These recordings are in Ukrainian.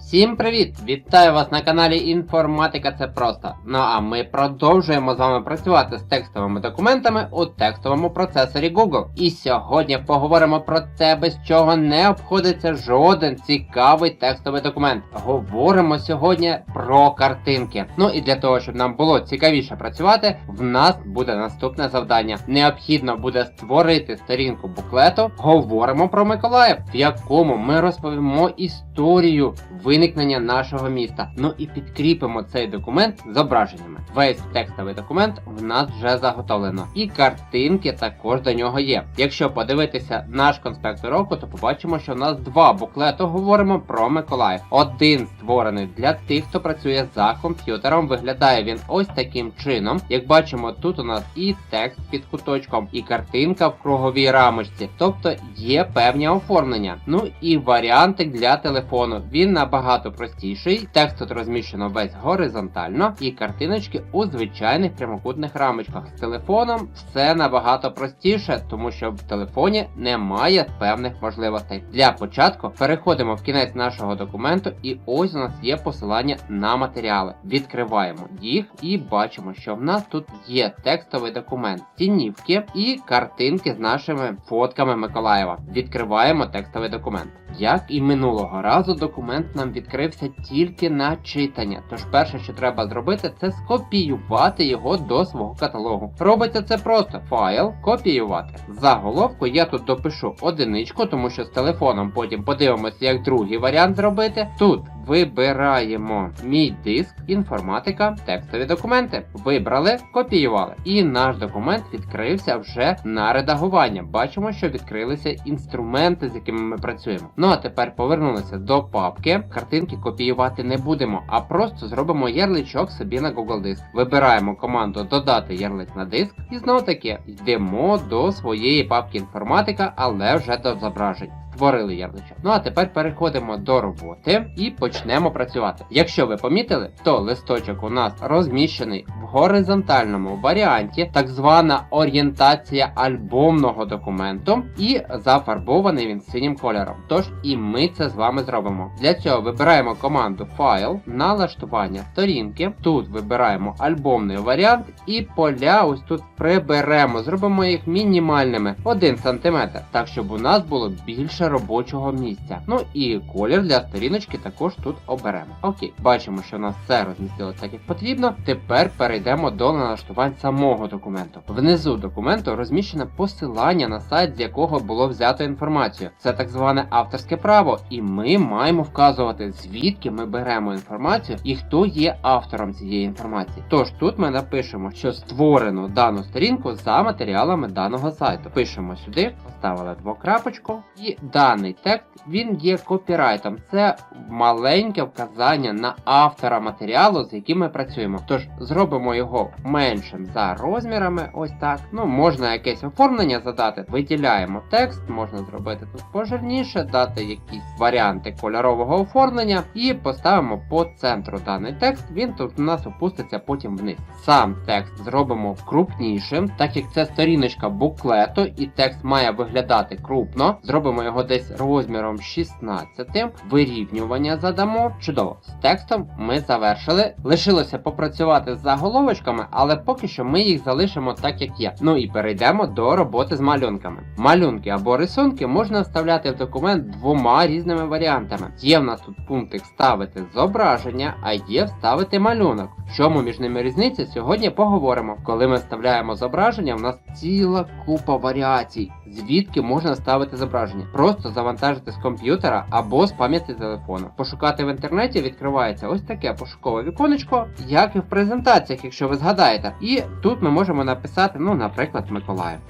Всім привіт! Вітаю вас на каналі Інформатика Це Просто. Ну а ми продовжуємо з вами працювати з текстовими документами у текстовому процесорі Google. І сьогодні поговоримо про те, без чого не обходиться жоден цікавий текстовий документ. Говоримо сьогодні про картинки. Ну і для того, щоб нам було цікавіше працювати, в нас буде наступне завдання. Необхідно буде створити сторінку буклету. Говоримо про Миколаїв, в якому ми розповімо історію виникнення нашого міста. Ну і підкріпимо цей документ зображеннями. Весь текстовий документ в нас вже заготовлено. І картинки також до нього є. Якщо подивитися наш конспект уроку, то побачимо, що в нас два буклети говоримо про Миколаїв. Один створений для тих, хто працює за комп'ютером. Виглядає він ось таким чином. Як бачимо, тут у нас і текст під куточком, і картинка в круговій рамочці. Тобто є певні оформлення. Ну і варіантик для телефону. Він набагато простіший. Текст тут розміщено весь горизонтально, і картиночки у звичайних прямокутних рамочках. З телефоном все набагато простіше, тому що в телефоні немає певних можливостей. Для початку переходимо в кінець нашого документу, і ось у нас є посилання на матеріали. Відкриваємо їх і бачимо, що в нас тут є текстовий документ, стінівки і картинки з нашими фотками Миколаєва. Відкриваємо текстовий документ. Як і минулого разу, документ нам відкрився тільки на читання. Тож перше, що треба зробити, це скопіювати його до свого каталогу. Робиться це просто файл, копіювати. Заголовку я тут допишу одиничку, тому що з телефоном потім подивимося, як другий варіант зробити. Тут вибираємо мій диск, інформатика, текстові документи. Вибрали, копіювали. І наш документ відкрився вже на редагування. Бачимо, що відкрилися інструменти, з якими ми працюємо. Ну а тепер повернулися до папки. Картинки копіювати не будемо, а просто зробимо ярличок собі на Google Диск. Вибираємо команду Додати ярлик на диск і знову таки йдемо до своєї папки інформатика, але вже до зображень. Створили ярличок. Ну а тепер переходимо до роботи і почнемо працювати. Якщо ви помітили, то листочок у нас розміщений в горизонтальному варіанті, так звана орієнтація альбомного документу, і зафарбований він синім кольором. Тож і ми це з вами зробимо. Для цього вибираємо команду Файл, налаштування сторінки. Тут вибираємо альбомний варіант і поля ось тут приберемо. Зробимо їх мінімальними 1 см, так щоб у нас було більше робочого місця. Ну і колір для сторіночки також тут оберемо. Окей, бачимо, що нас все розмістилося так, як потрібно. Тепер перейдемо до налаштувань самого документу. Внизу документу розміщене посилання на сайт, з якого було взято інформацію. Це так зване авторське право, і ми маємо вказувати, звідки ми беремо інформацію і хто є автором цієї інформації. Тож тут ми напишемо, що створено дану сторінку за матеріалами даного сайту. Пишемо сюди, поставили двокрапочку, і даний текст він є копірайтом. Це маленьке вказання на автора матеріалу, з яким ми працюємо. Тож зробимо його меншим за розмірами. Ось так. Ну, можна якесь оформлення задати. Виділяємо текст, можна зробити тут пожирніше, дати якісь варіанти кольорового оформлення і поставимо по центру даний текст. Він тут у нас опуститься потім вниз. Сам текст зробимо крупнішим, так як це сторіночка буклету, і текст має виглядати крупно. Зробимо його десь розміром 16. Вирівнювання задамо. Чудово. З текстом ми завершили. Лишилося попрацювати з заголовочками, але поки що ми їх залишимо так, як є. Ну і перейдемо до роботи з малюнками. Малюнки або рисунки можна вставляти в документ двома різними варіантами. Є в нас тут пунктик ставити зображення, а є вставити малюнок. В чому між ними різниця, сьогодні поговоримо. Коли ми вставляємо зображення, в нас ціла купа варіацій, звідки можна ставити зображення. Просто завантажити з комп'ютера або з пам'яті телефону. Пошукати в інтернеті відкривається ось таке пошукове віконечко, як і в презентаціях, якщо ви згадаєте. І тут ми можемо написати, ну, наприклад, Миколаїв.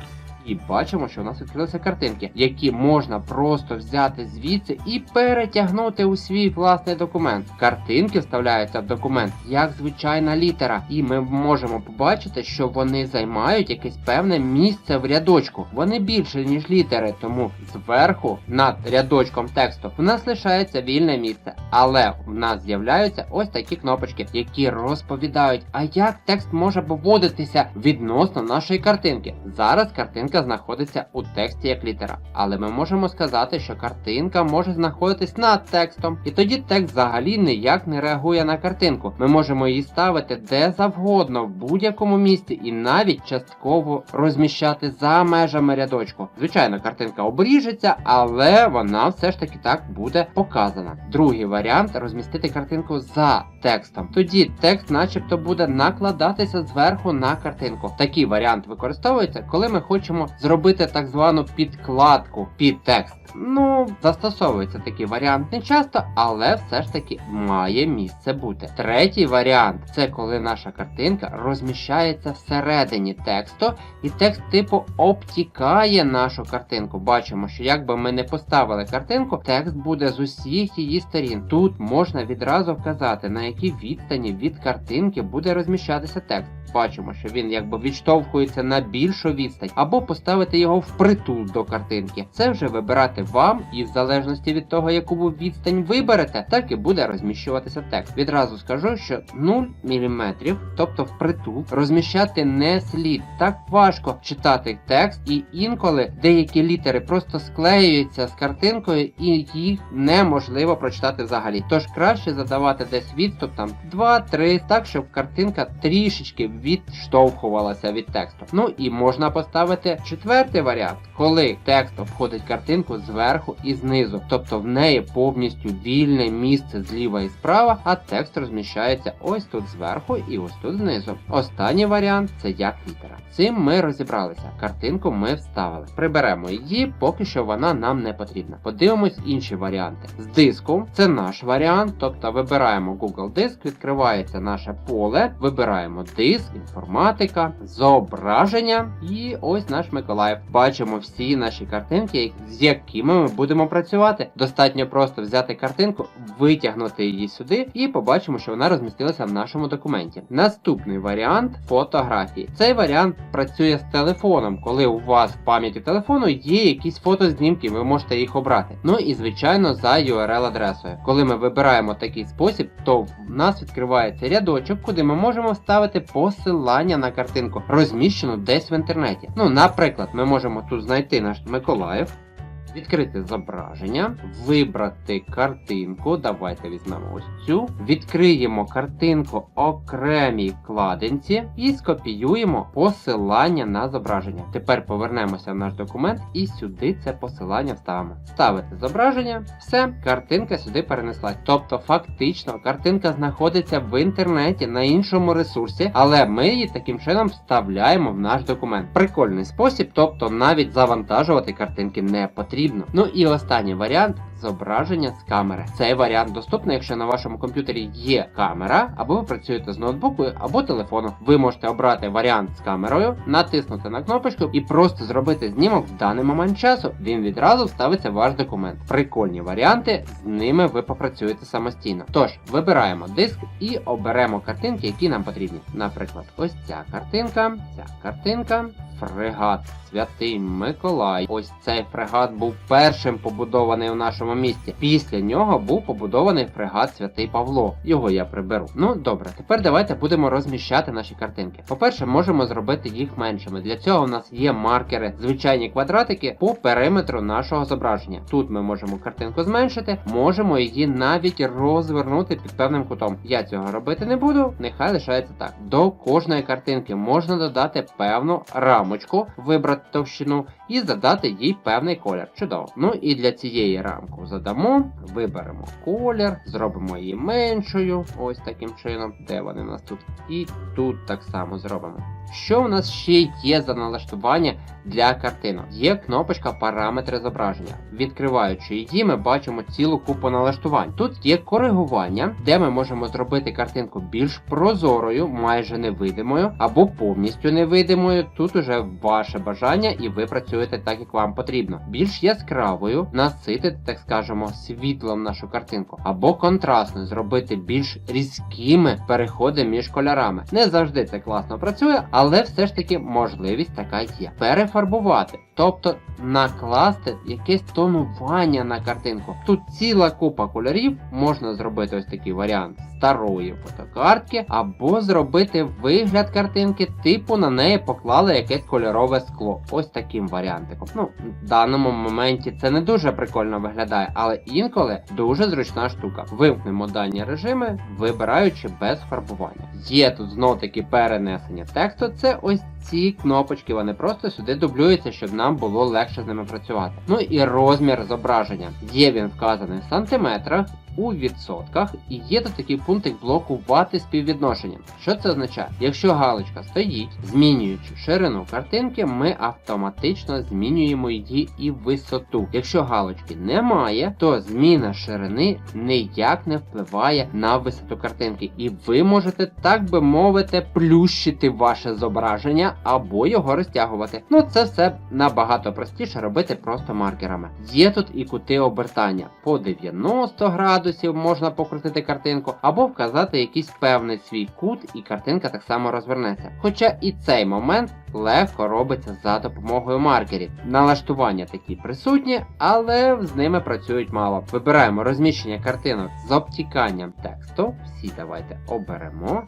І бачимо, що у нас відкрилися картинки, які можна просто взяти звідси і перетягнути у свій власний документ. Картинки вставляються в документ як звичайна літера, і ми можемо побачити, що вони займають якесь певне місце в рядочку. Вони більше ніж літери, тому зверху над рядочком тексту в нас лишається вільне місце. Але в нас з'являються ось такі кнопочки, які розповідають, а як текст може поводитися відносно нашої картинки. Зараз картинка картинка знаходиться у тексті як літера. Але ми можемо сказати, що картинка може знаходитись над текстом, і тоді текст взагалі ніяк не реагує на картинку. Ми можемо її ставити де завгодно, в будь-якому місці, і навіть частково розміщати за межами рядочку. Звичайно, картинка обріжеться, але вона все ж таки так буде показана. Другий варіант розмістити картинку за текстом. Тоді текст, начебто, буде накладатися зверху на картинку. Такий варіант використовується, коли ми хочемо зробити так звану підкладку під текст. Ну, застосовується такий варіант не часто, але все ж таки має місце бути. Третій варіант це коли наша картинка розміщається всередині тексту, і текст типу обтікає нашу картинку. Бачимо, що якби ми не поставили картинку, текст буде з усіх її сторін. Тут можна відразу вказати, на якій відстані від картинки буде розміщатися текст. Бачимо, що він якби відштовхується на більшу відстань, або поставити його впритул до картинки. Це вже вибирати вам, і в залежності від того, яку ви відстань виберете, так і буде розміщуватися текст. Відразу скажу, що 0 мм, тобто впритул, розміщати не слід. Так важко читати текст, і інколи деякі літери просто склеюються з картинкою, і їх неможливо прочитати взагалі. Тож краще задавати десь відступ там 2-3, так щоб картинка трішечки відштовхувалася від тексту. Ну і можна поставити четвертий варіант, коли текст обходить картинку зверху і знизу, тобто в неї повністю вільне місце зліва і справа, а текст розміщається ось тут зверху і ось тут знизу. Останній варіант це як літера. Цим ми розібралися. Картинку ми вставили. Приберемо її, поки що вона нам не потрібна. Подивимось інші варіанти. З диску це наш варіант, тобто вибираємо Google Диск, відкривається наше поле, вибираємо диск, інформатика, зображення і ось наш Миколаїв. Бачимо всі наші картинки, з якими ми будемо працювати. Достатньо просто взяти картинку, витягнути її сюди і побачимо, що вона розмістилася в нашому документі. Наступний варіант фотографії. Цей варіант працює з телефоном, коли у вас в пам'яті телефону є якісь фотознімки, ви можете їх обрати. Ну і звичайно за URL-адресою. Коли ми вибираємо такий спосіб, то в нас відкривається рядочок, куди ми можемо вставити посилання на картинку, розміщено десь в інтернеті. Ну, наприклад, ми можемо тут знайти наш Миколаїв. Відкрити зображення, вибрати картинку. Давайте візьмемо ось цю. Відкриємо картинку окремій вкладинці і скопіюємо посилання на зображення. Тепер повернемося в наш документ і сюди це посилання вставимо. Ставити зображення, все, картинка сюди перенеслась. Тобто, фактично, картинка знаходиться в інтернеті на іншому ресурсі, але ми її таким чином вставляємо в наш документ. Прикольний спосіб, тобто навіть завантажувати картинки не потрібно. Ну і останній варіант зображення з камери. Цей варіант доступний, якщо на вашому комп'ютері є камера, або ви працюєте з ноутбуку або телефону. Ви можете обрати варіант з камерою, натиснути на кнопочку і просто зробити знімок в даний момент часу. Він відразу вставиться в ваш документ. Прикольні варіанти, з ними ви попрацюєте самостійно. Тож, вибираємо диск і оберемо картинки, які нам потрібні. Наприклад, ось ця картинка, ця картинка, фрегат. Святий Миколай. Ось цей фрегат був першим побудований у нашому місті. Після нього був побудований фрегат Святий Павло. Його я приберу. Ну добре, тепер давайте будемо розміщати наші картинки. По-перше, можемо зробити їх меншими. Для цього у нас є маркери, звичайні квадратики по периметру нашого зображення. Тут ми можемо картинку зменшити, можемо її навіть розвернути під певним кутом. Я цього робити не буду, нехай лишається так. До кожної картинки можна додати певну рамочку, вибрати товщину і задати їй певний колір. Чудово. Ну і для цієї рамки задамо, виберемо колір, зробимо її меншою, ось таким чином, де вони у нас тут. І тут так само зробимо. Що у нас ще є за налаштування для картинок? Є кнопочка Параметри зображення. Відкриваючи її, ми бачимо цілу купу налаштувань. Тут є коригування, де ми можемо зробити картинку більш прозорою, майже невидимою, або повністю невидимою. Тут уже ваше бажання, і ви працюєте так, як вам потрібно. Більш яскравою наситити, так скажемо, світлом нашу картинку, або контрастною, зробити більш різкими переходи між кольорами. Не завжди це класно працює, але все ж таки можливість така є. Перефарбувати. Тобто накласти якесь тонування на картинку. Тут ціла купа кольорів, можна зробити ось такий варіант старої фотокартки, або зробити вигляд картинки, типу на неї поклали якесь кольорове скло. Ось таким варіантиком. Ну, в даному моменті це не дуже прикольно виглядає, але інколи дуже зручна штука. Вимкнемо дані режими, вибираючи без фарбування. Є тут знов таки перенесення тексту. Це ось ці кнопочки, вони просто сюди дублюються, щоб нам було легше з ними працювати. Ну і розмір зображення. Є він вказаний в сантиметрах. У відсотках і є тут такий пунктик блокувати співвідношення. Що це означає? Якщо галочка стоїть, змінюючи ширину картинки, ми автоматично змінюємо її і висоту. Якщо галочки немає, то зміна ширини ніяк не впливає на висоту картинки, і ви можете, так би мовити, плющити ваше зображення або його розтягувати. Ну це все набагато простіше робити просто маркерами. Є тут і кути обертання по 90 градусів можна покрутити картинку, або вказати якийсь певний свій кут, і картинка так само розвернеться. Хоча і цей момент легко робиться за допомогою маркерів. Налаштування такі присутні, але з ними працюють мало. Вибираємо розміщення картинок з обтіканням тексту. Всі давайте оберемо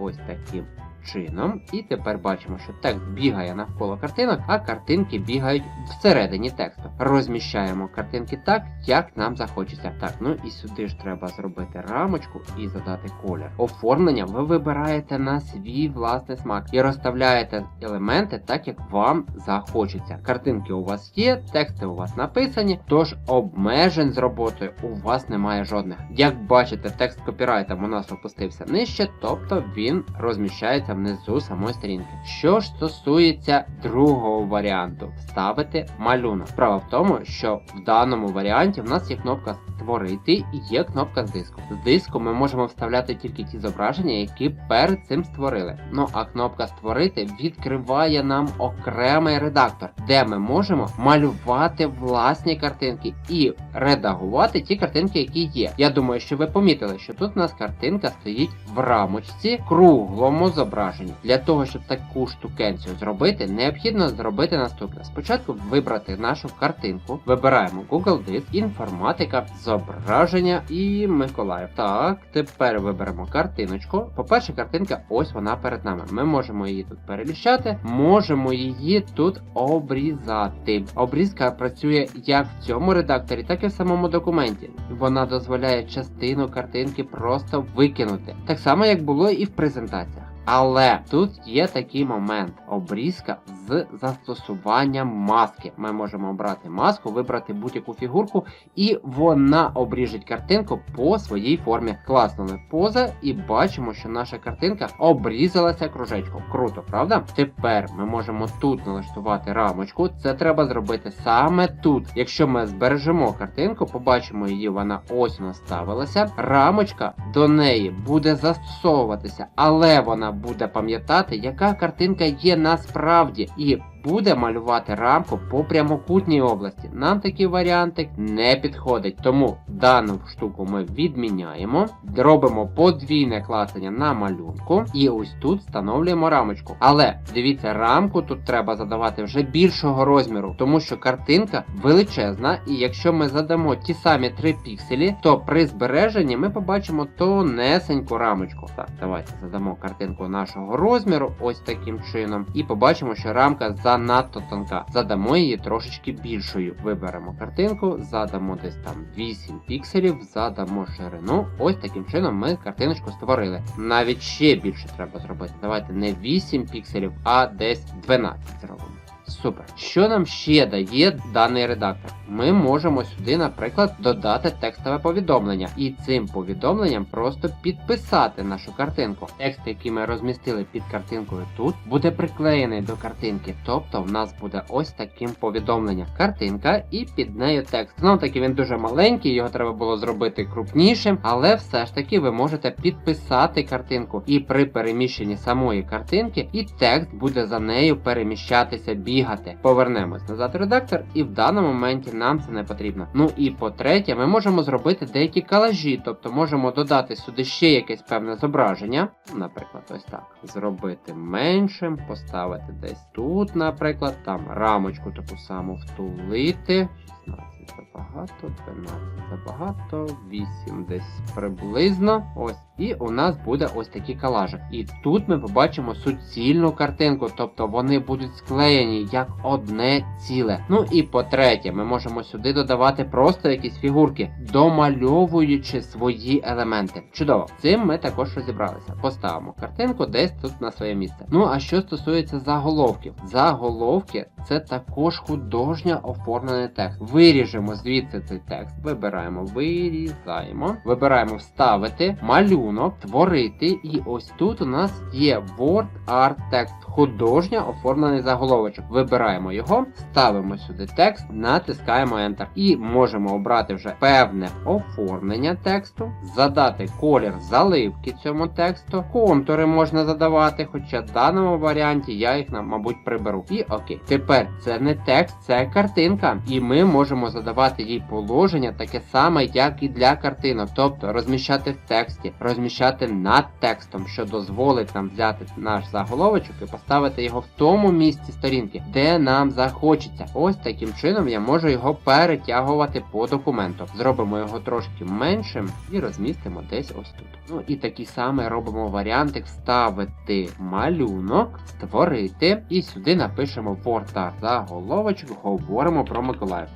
ось таким чином. І тепер бачимо, що текст бігає навколо картинок, а картинки бігають всередині тексту. Розміщаємо картинки так, як нам захочеться. Так, ну і сюди ж треба зробити рамочку і задати колір. Оформлення ви вибираєте на свій власний смак і розставляєте елементи так, як вам захочеться. Картинки у вас є, тексти у вас написані, тож обмежень з роботою у вас немає жодних. Як бачите, текст копірайтом у нас опустився нижче, тобто він розміщається внизу самої сторінки. Що ж стосується другого варіанту, вставити малюнок. Справа в тому, що в даному варіанті в нас є кнопка створити і є кнопка з диску. З диску ми можемо вставляти тільки ті зображення, які перед цим створили. Ну а кнопка створити відкриває нам окремий редактор, де ми можемо малювати власні картинки і редагувати ті картинки, які є. Я думаю, що ви помітили, що тут у нас картинка стоїть в рамочці круглому зображенні. Для того, щоб таку штукенцію зробити, необхідно зробити наступне. Спочатку вибрати нашу картинку, вибираємо Google Диск, інформатика, зображення і Миколаїв. Так, тепер виберемо картиночку. По-перше, картинка ось вона перед нами. Ми можемо її тут переміщати, можемо її тут обрізати. Обрізка працює як в цьому редакторі, так і в самому документі. Вона дозволяє частину картинки просто викинути. Так само, як було і в презентаціях. Але тут є такий момент обрізка з застосуванням маски. Ми можемо обрати маску, вибрати будь-яку фігурку, і вона обріжить картинку по своїй формі. Класнули поза і бачимо, що наша картинка обрізалася кружечком. Круто, правда? Тепер ми можемо тут налаштувати рамочку. Це треба зробити саме тут. Якщо ми збережемо картинку, побачимо її, вона ось наставилася. Рамочка до неї буде застосовуватися, але вона буде пам'ятати, яка картинка є насправді, і буде малювати рамку по прямокутній області. Нам такий варіантик не підходить, тому дану штуку ми відміняємо, робимо подвійне клацання на малюнку, і ось тут встановлюємо рамочку. Але дивіться, рамку тут треба задавати вже більшого розміру, тому що картинка величезна, і якщо ми задамо ті самі 3 пікселі, то при збереженні ми побачимо тонесеньку рамочку. Так, давайте задамо картинку нашого розміру, ось таким чином, і побачимо, що рамка занадто тонка. Задамо її трошечки більшою. Виберемо картинку, задамо десь там 8 пікселів, задамо ширину. Ось таким чином ми картиночку створили. Навіть ще більше треба зробити. Давайте не 8 пікселів, а десь 12 зробимо. Супер. Що нам ще дає даний редактор? Ми можемо сюди, наприклад, додати текстове повідомлення, і цим повідомленням просто підписати нашу картинку. Текст, який ми розмістили під картинкою тут, буде приклеєний до картинки. Тобто в нас буде ось таким повідомленням. Картинка і під нею текст. Знов таки він дуже маленький, його треба було зробити крупнішим, але все ж таки ви можете підписати картинку. І при переміщенні самої картинки, і текст буде за нею переміщатися бігати. Бігати. Повернемось назад в редактор, і в даному моменті нам це не потрібно. Ну і по-третє, ми можемо зробити деякі калажі, тобто можемо додати сюди ще якесь певне зображення. Наприклад, ось так. Зробити меншим, поставити десь тут, наприклад, там рамочку таку саму втулити. 16 забагато, 12 забагато, 8 десь приблизно. Ось. І у нас буде ось такі калажі. І тут ми побачимо суцільну картинку, тобто вони будуть склеєні як одне ціле. Ну і по-третє, ми можемо сюди додавати просто якісь фігурки, домальовуючи свої елементи. Чудово, цим ми також розібралися. Поставимо картинку десь тут на своє місце. Ну а що стосується заголовків, заголовки це також художньо оформлений текст. Виріжемо звідси цей текст, вибираємо, вирізаємо, вибираємо вставити, малюнок, творити. І ось тут у нас є Word Art Text, художньо оформлений заголовочок. Вибираємо його, ставимо сюди текст, натискаємо Enter. І можемо обрати вже певне оформлення тексту, задати колір заливки цьому тексту, контури можна задавати, хоча в даному варіанті я їх, мабуть, приберу. І окей. Тепер це не текст, це картинка. І ми можемо задавати їй положення таке саме, як і для картинок. Тобто розміщати в тексті, розміщати над текстом, що дозволить нам взяти наш заголовочок і поставити його в тому місці сторінки, де нам захочеться. Ось таким чином я можу його перетягувати по документу. Зробимо його трошки меншим і розмістимо десь ось тут. Ну і такий самий робимо варіантик вставити малюнок, створити, і сюди напишемо порта заголовочок, говоримо про Миколаїв.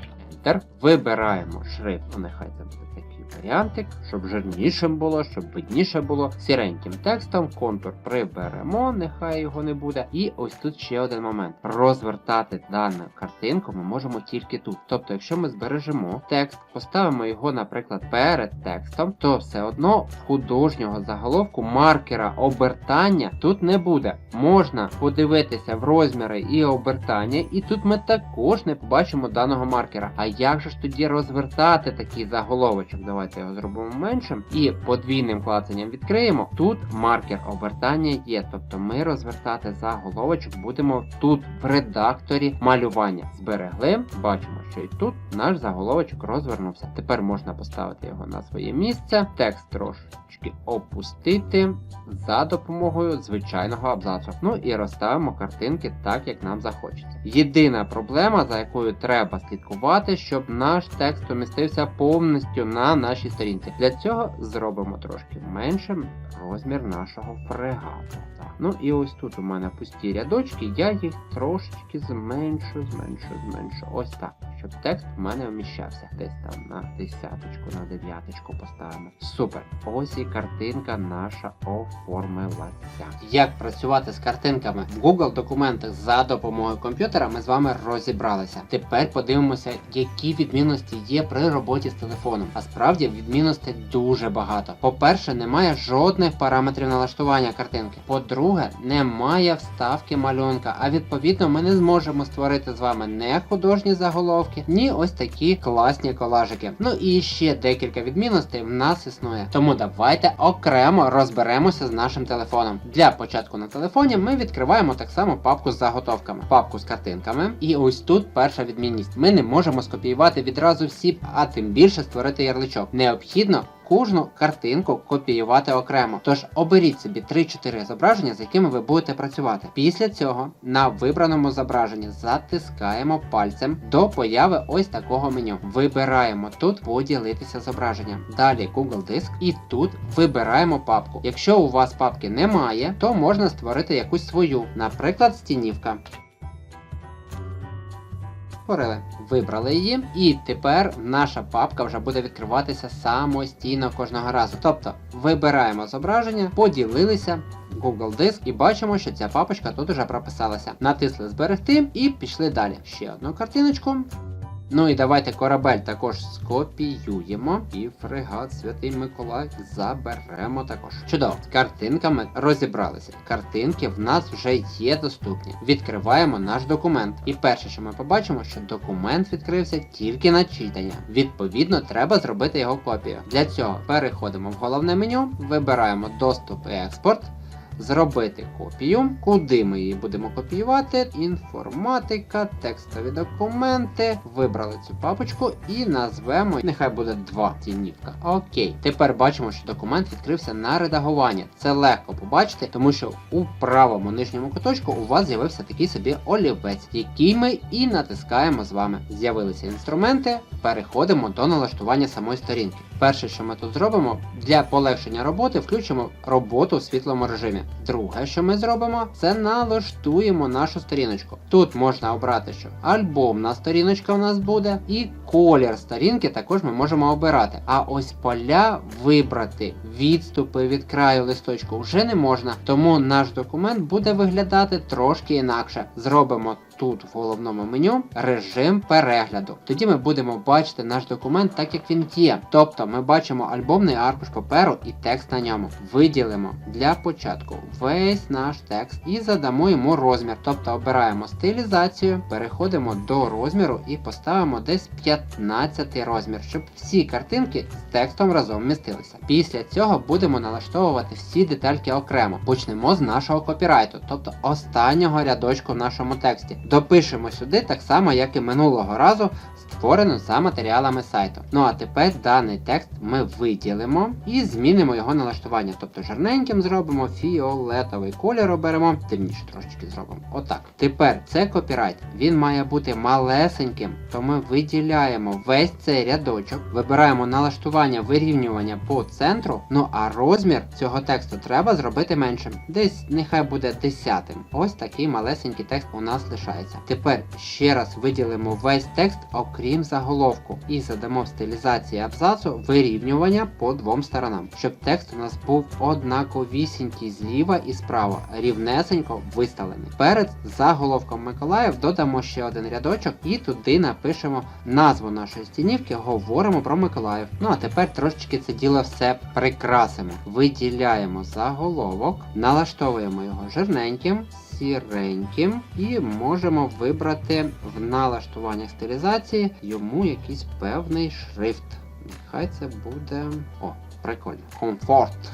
Вибираємо шрифт, ну нехай це буде варіантик, щоб жирнішим було, щоб видніше було. Сіреньким текстом, контур приберемо, нехай його не буде. І ось тут ще один момент. Розвертати дану картинку ми можемо тільки тут. Тобто, якщо ми збережемо текст, поставимо його, наприклад, перед текстом, то все одно в художнього заголовку маркера обертання тут не буде. Можна подивитися в розміри і обертання, і тут ми також не побачимо даного маркера. А як же ж тоді розвертати такий заголовочок? Давайте його зробимо меншим і подвійним клацанням відкриємо. Тут маркер обертання є, тобто ми розвертати заголовочок будемо тут в редакторі малювання. Зберегли, бачимо, що і тут наш заголовочок розвернувся. Тепер можна поставити його на своє місце, текст трошечки опустити за допомогою звичайного абзацу. Ну і розставимо картинки так, як нам захочеться. Єдина проблема, за якою треба слідкувати, щоб наш текст умістився повністю на нашій сторінці. Для цього зробимо трошки меншим розмір нашого фрегату. Так. Ну і ось тут у мене пусті рядочки, я їх трошечки зменшу, зменшу, зменшу. Ось так. Щоб текст у мене вміщався. Десь там на десяточку, на дев'яточку поставимо. Супер. Ось і картинка наша оформилася. Як працювати з картинками в Google документах за допомогою комп'ютера, ми з вами розібралися. Тепер подивимося, які відмінності є при роботі з телефоном. А справді відмінностей дуже багато. По-перше, немає жодних параметрів налаштування картинки. По-друге, немає вставки малюнка, а відповідно ми не зможемо створити з вами не художні заголовки, ні ось такі класні колажики. Ну і ще декілька відмінностей в нас існує. Тому давайте окремо розберемося з нашим телефоном. Для початку на телефоні ми відкриваємо так само папку з заготовками, папку з картинками. І ось тут перша відмінність. Ми не можемо скопіювати відразу всі, а тим більше створити ярличок. Необхідно кожну картинку копіювати окремо. Тож оберіть собі 3-4 зображення, з якими ви будете працювати. Після цього на вибраному зображенні затискаємо пальцем до появи ось такого меню. Вибираємо тут поділитися зображенням. Далі Google Диск і тут вибираємо папку. Якщо у вас папки немає, то можна створити якусь свою, наприклад, стінівка. Створили. Вибрали її, і тепер наша папка вже буде відкриватися самостійно кожного разу. Тобто вибираємо зображення, поділилися. Google Диск і бачимо, що ця папочка тут уже прописалася. Натисли зберегти і пішли далі. Ще одну картиночку. Ну і давайте корабель також скопіюємо. І фрегат Святий Миколай заберемо також. Чудово, з картинками розібралися. Картинки в нас вже є доступні. Відкриваємо наш документ. І перше, що ми побачимо, що документ відкрився тільки на читання. Відповідно, треба зробити його копію. Для цього переходимо в головне меню, вибираємо доступ і експорт. Зробити копію. Куди ми її будемо копіювати? Інформатика, текстові документи. Вибрали цю папочку і назвемо, нехай буде 2 цінівка. Окей. Тепер бачимо, що документ відкрився на редагування. Це легко побачити, тому що у правому нижньому куточку у вас з'явився такий собі олівець, який ми і натискаємо з вами. З'явилися інструменти, переходимо до налаштування самої сторінки. Перше, що ми тут зробимо, для полегшення роботи включимо роботу в світлому режимі. Друге, що ми зробимо, це налаштуємо нашу сторіночку. Тут можна обрати, що альбомна сторіночка у нас буде, і колір сторінки також ми можемо обирати. А ось поля вибрати відступи від краю листочку вже не можна, тому наш документ буде виглядати трошки інакше. Зробимо тут в головному меню режим перегляду. Тоді ми будемо бачити наш документ так, як він є. Тобто ми бачимо альбомний аркуш паперу і текст на ньому. Виділимо для початку весь наш текст і задамо йому розмір. Тобто обираємо стилізацію, переходимо до розміру і поставимо десь 15 розмір, щоб всі картинки з текстом разом містилися. Після цього будемо налаштовувати всі детальки окремо. Почнемо з нашого копірайту, тобто останнього рядочку в нашому тексті. Допишемо сюди так само, як і минулого разу, створено за матеріалами сайту. Ну а тепер даний текст ми виділимо і змінимо його налаштування. Тобто жирненьким зробимо фіолетовий колір оберемо, темніше трошечки зробимо. Отак. Тепер це копірайт. Він має бути малесеньким, то ми виділяємо весь цей рядочок, вибираємо налаштування вирівнювання по центру. Ну а розмір цього тексту треба зробити меншим. Десь нехай буде десятим. Ось такий малесенький текст у нас лишається. Тепер ще раз виділимо весь текст, окрім заголовку, і задамо в стилізації абзацу вирівнювання по двом сторонам, щоб текст у нас був однаковісінький зліва і справа, рівнесенько виставлений. Перед заголовком Миколаїв додамо ще один рядочок і туди напишемо назву нашої стінівки, говоримо про Миколаїв. Ну а тепер трошечки це діло все прикрасимо. Виділяємо заголовок, налаштовуємо його жирненьким. Сіреньким і можемо вибрати в налаштуваннях стилізації йому якийсь певний шрифт. Нехай це буде. О, прикольно. Комфорт.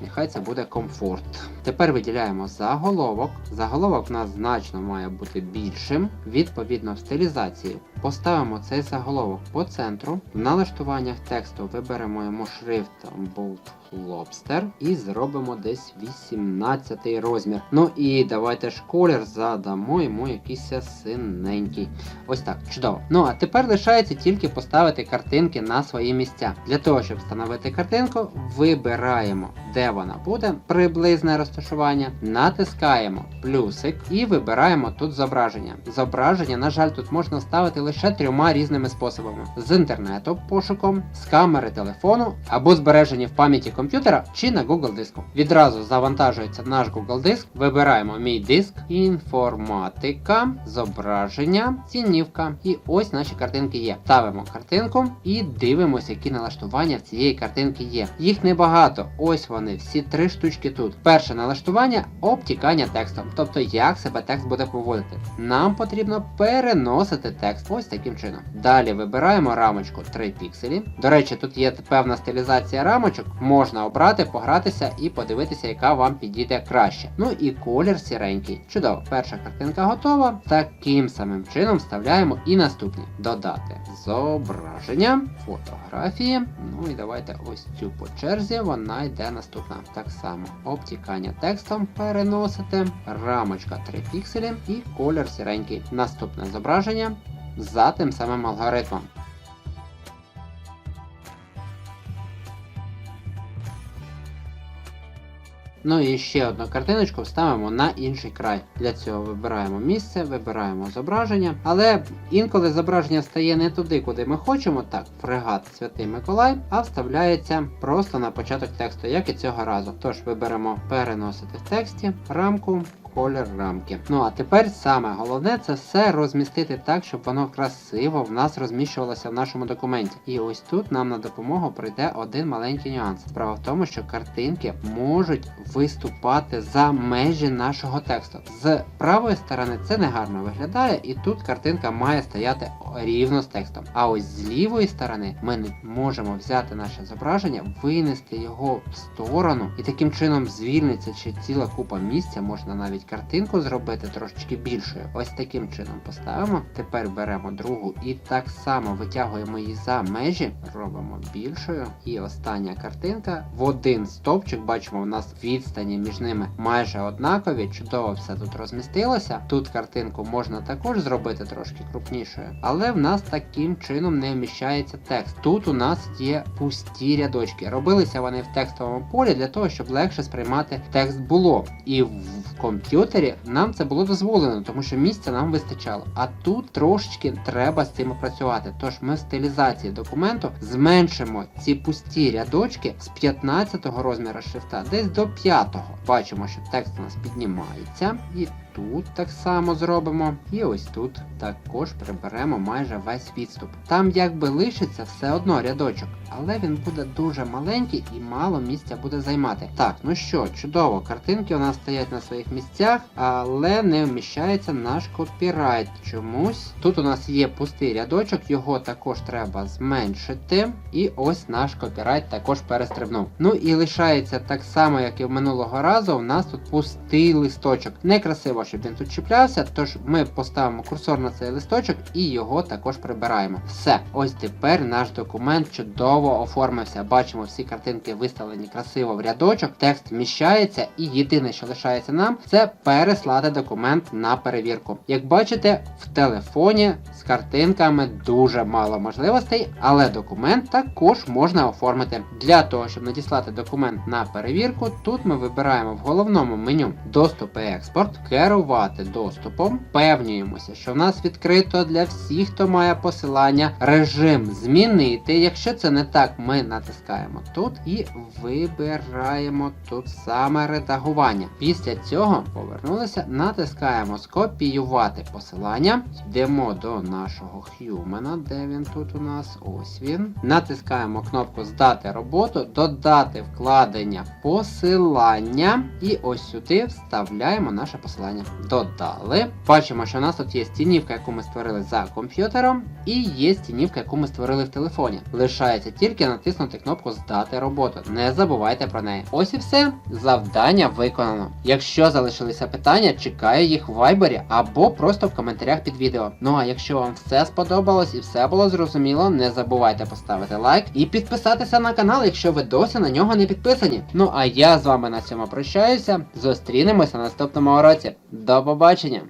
Нехай це буде комфорт. Тепер виділяємо заголовок. Заголовок у нас значно має бути більшим. Відповідно, в стилізації поставимо цей заголовок по центру. В налаштуваннях тексту виберемо йому шрифт Bold Lobster і зробимо десь 18 розмір. Ну і давайте ж колір задамо йому якийсь синенький. Ось так, чудово. Ну а тепер лишається тільки поставити картинки на свої місця. Для того, щоб встановити картинку, вибираємо, де вона буде, приблизне розташування, натискаємо плюсик і вибираємо тут зображення. Зображення, на жаль, тут можна ставити лише трьома різними способами: з інтернету пошуком, з камери телефону або збережені в пам'яті комп'ютера чи на Google диску. Відразу завантажується наш Google диск, вибираємо мій диск, інформатика, зображення, цінівка. І ось наші картинки є. Ставимо картинку і дивимося, які налаштування в цієї картинки є. Їх небагато. Ось вони, всі три штучки тут. Перше налаштування обтікання текстом, тобто як себе текст буде поводити. Нам потрібно переносити текст ось таким чином. Далі вибираємо рамочку 3 пікселі. До речі, тут є певна стилізація рамочок. Можна обрати, погратися і подивитися, яка вам підійде краще. Ну і колір сіренький. Чудово, перша картинка готова. Таким самим чином вставляємо і наступні. Додати зображення, фотографії. Ну і давайте ось цю по черзі, вона йде наступна. Так само обтікання текстом переносити, рамочка 3 пікселі і колір сіренький. Наступне зображення за тим самим алгоритмом. Ну і ще одну картиночку вставимо на інший край. Для цього вибираємо місце, вибираємо зображення, але інколи зображення стає не туди, куди ми хочемо. Так, фрегат Святий Миколай, а вставляється просто на початок тексту, як і цього разу. Тож виберемо переносити в тексті, рамку, колір рамки. Ну а тепер саме головне це все розмістити так, щоб воно красиво в нас розміщувалося в нашому документі. І ось тут нам на допомогу прийде один маленький нюанс. Справа в тому, що картинки можуть виступати за межі нашого тексту. З правої сторони це негарно виглядає, і тут картинка має стояти рівно з текстом. А ось з лівої сторони ми можемо взяти наше зображення, винести його в сторону, і таким чином звільниться чи ціла купа місця. Можна навіть картинку зробити трошечки більшою. Ось таким чином поставимо. Тепер беремо другу і так само витягуємо її за межі, робимо більшою. І остання картинка в один стовпчик. Бачимо, у нас відстані між ними майже однакові. Чудово все тут розмістилося. Тут картинку можна також зробити трошки крупнішою, але в нас таким чином не вміщається текст. Тут у нас є пусті рядочки. Робилися вони в текстовому полі для того, щоб легше сприймати текст було. І в комп'ютері нам це було дозволено, тому що місця нам вистачало. А тут трошечки треба з цим працювати. Тож ми в стилізації документу зменшимо ці пусті рядочки з 15 розміру шрифта десь до 5. Бачимо, що текст у нас піднімається. І тут так само зробимо. І ось тут також приберемо майже весь відступ. Там якби лишиться все одно рядочок, але він буде дуже маленький і мало місця буде займати. Так, ну що, чудово, картинки у нас стоять на своїх місцях, але не вміщається наш копірайт чомусь. Тут у нас є пустий рядочок, його також треба зменшити. І ось наш копірайт також перестрибнув. Ну і лишається так само, як і в минулого разу. У нас тут пустий листочок. Некрасиво, щоб він тут чіплявся, тож ми поставимо курсор на цей листочок і його також прибираємо. Все, ось тепер наш документ чудово оформився. Бачимо, всі картинки виставлені красиво в рядочок, текст вміщається, і єдине, що лишається нам, це переслати документ на перевірку. Як бачите, в телефоні з картинками дуже мало можливостей, але документ також можна оформити. Для того, щоб надіслати документ на перевірку, тут ми вибираємо в головному меню доступ і експорт, керувати доступом, певнюємося, що в нас відкрито для всіх, хто має посилання, режим змінити. Якщо це не так, ми натискаємо тут і вибираємо тут саме редагування. Після цього повернулися, натискаємо скопіювати посилання, йдемо до нашого Х'юмена, де він тут у нас, ось він. Натискаємо кнопку Здати роботу, додати вкладення посилання. І ось сюди вставляємо наше Додали. Бачимо, що у нас тут є стінівка, яку ми створили за комп'ютером, і є стінівка, яку ми створили в телефоні. Лишається тільки натиснути кнопку Здати роботу. Не забувайте про неї. Ось і все. Завдання виконано. Якщо залишилися питання, чекаю їх в вайбері або просто в коментарях під відео. Ну а якщо вам все сподобалось і все було зрозуміло, не забувайте поставити лайк і підписатися на канал, якщо ви досі на нього не підписані. Ну а я з вами на цьому прощаюся. Зустрінемося на наступному уроці. До побачення!